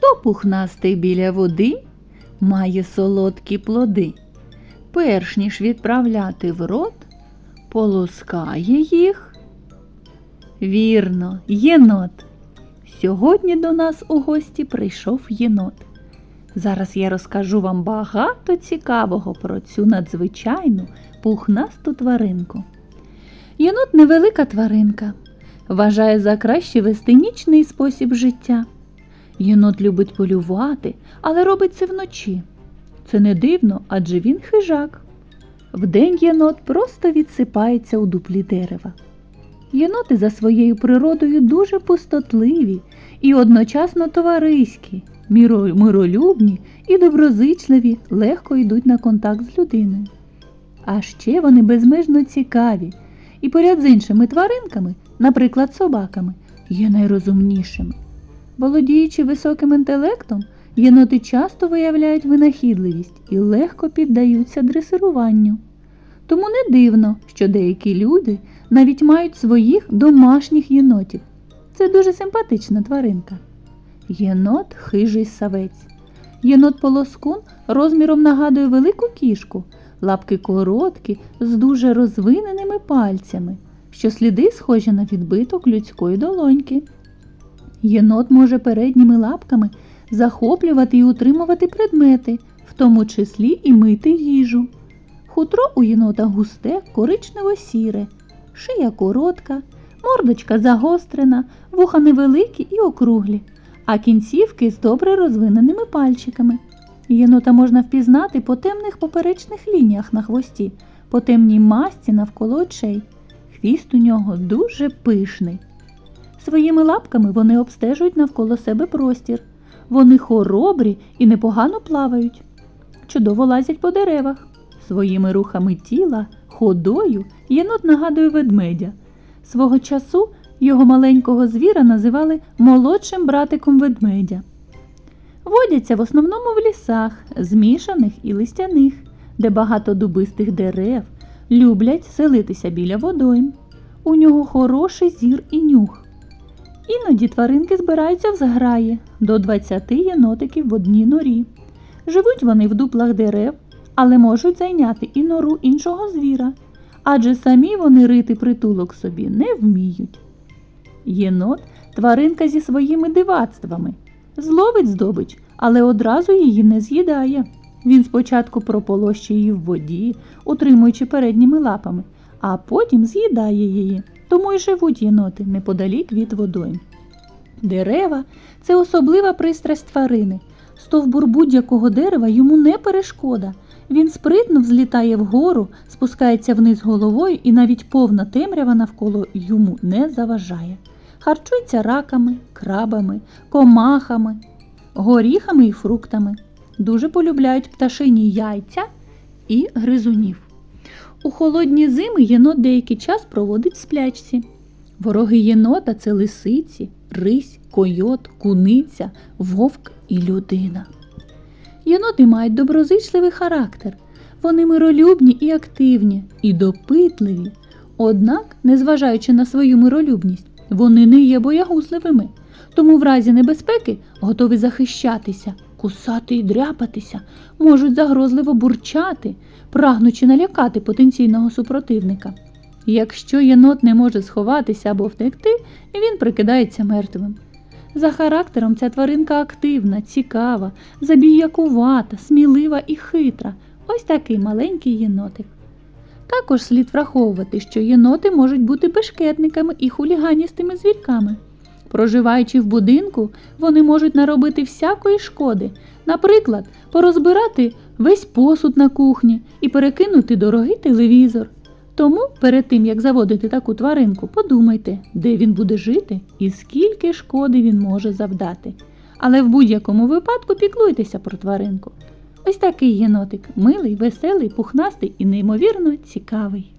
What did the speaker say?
Хто пухнастий біля води, має солодкі плоди. Перш ніж відправляти в рот, полоскає їх. Вірно, єнот. Сьогодні до нас у гості прийшов єнот. Зараз я розкажу вам багато цікавого про цю надзвичайну пухнасту тваринку. Єнот невелика тваринка, вважає за краще вести нічний спосіб життя. Єнот любить полювати, але робить це вночі. Це не дивно, адже він хижак. Вдень єнот просто відсипається у дуплі дерева. Єноти за своєю природою дуже пустотливі і одночасно товариські, миролюбні і доброзичливі, легко йдуть на контакт з людиною. А ще вони безмежно цікаві і поряд з іншими тваринками, наприклад, собаками, є найрозумнішими. Володіючи високим інтелектом, єноти часто виявляють винахідливість і легко піддаються дресируванню. Тому не дивно, що деякі люди навіть мають своїх домашніх єнотів. Це дуже симпатична тваринка. Єнот хижий савець. Єнот полоскун розміром нагадує велику кішку, лапки короткі, з дуже розвиненими пальцями, що сліди схожі на відбиток людської долоньки. Єнот може передніми лапками захоплювати і утримувати предмети, в тому числі і мити їжу. Хутро у єнота густе, коричнево-сіре, шия коротка, мордочка загострена, вуха невеликі і округлі, а кінцівки з добре розвиненими пальчиками. Єнота можна впізнати по темних поперечних лініях на хвості, по темній масці навколо очей. Хвіст у нього дуже пишний. Своїми лапками вони обстежують навколо себе простір. Вони хоробрі і непогано плавають. Чудово лазять по деревах. Своїми рухами тіла, ходою єнот нагадує ведмедя. Свого часу його маленького звіра називали молодшим братиком ведмедя. Водяться в основному в лісах, змішаних і листяних, де багато дубистих дерев, люблять селитися біля водойм. У нього хороший зір і нюх. Іноді тваринки збираються в зграї до 20 єнотиків в одній норі. Живуть вони в дуплах дерев, але можуть зайняти і нору іншого звіра, адже самі вони рити притулок собі не вміють. Єнот тваринка зі своїми дивацтвами. Зловить здобич, але одразу її не з'їдає. Він спочатку прополощує її в воді, утримуючи передніми лапами, а потім з'їдає її. Тому й живуть єноти неподалік від водойм. Дерева це особлива пристрасть тварини. Стовбур будь-якого дерева йому не перешкода. Він спритно взлітає вгору, спускається вниз головою і навіть повна темрява навколо йому не заважає. Харчується раками, крабами, комахами, горіхами і фруктами. Дуже полюбляють пташині яйця і гризунів. У холодні зими єнот деякий час проводить в сплячці. Вороги єнота це лисиці, рись, койот, куниця, вовк і людина. Єноти мають доброзичливий характер. Вони миролюбні і активні, і допитливі. Однак, незважаючи на свою миролюбність, вони не є боягузливими, тому в разі небезпеки готові захищатися, кусати і дряпатися, можуть загрозливо бурчати, прагнучи налякати потенційного супротивника. Якщо єнот не може сховатися або втекти, він прикидається мертвим. За характером ця тваринка активна, цікава, забіякувата, смілива і хитра. Ось такий маленький єнотик. Також слід враховувати, що єноти можуть бути бешкетниками і хуліганістими звірками. Проживаючи в будинку, вони можуть наробити всякої шкоди, наприклад, порозбирати весь посуд на кухні і перекинути дорогий телевізор. Тому перед тим, як заводити таку тваринку, подумайте, де він буде жити і скільки шкоди він може завдати. Але в будь-якому випадку піклуйтеся про тваринку. Ось такий єнотик милий, веселий, пухнастий і неймовірно цікавий.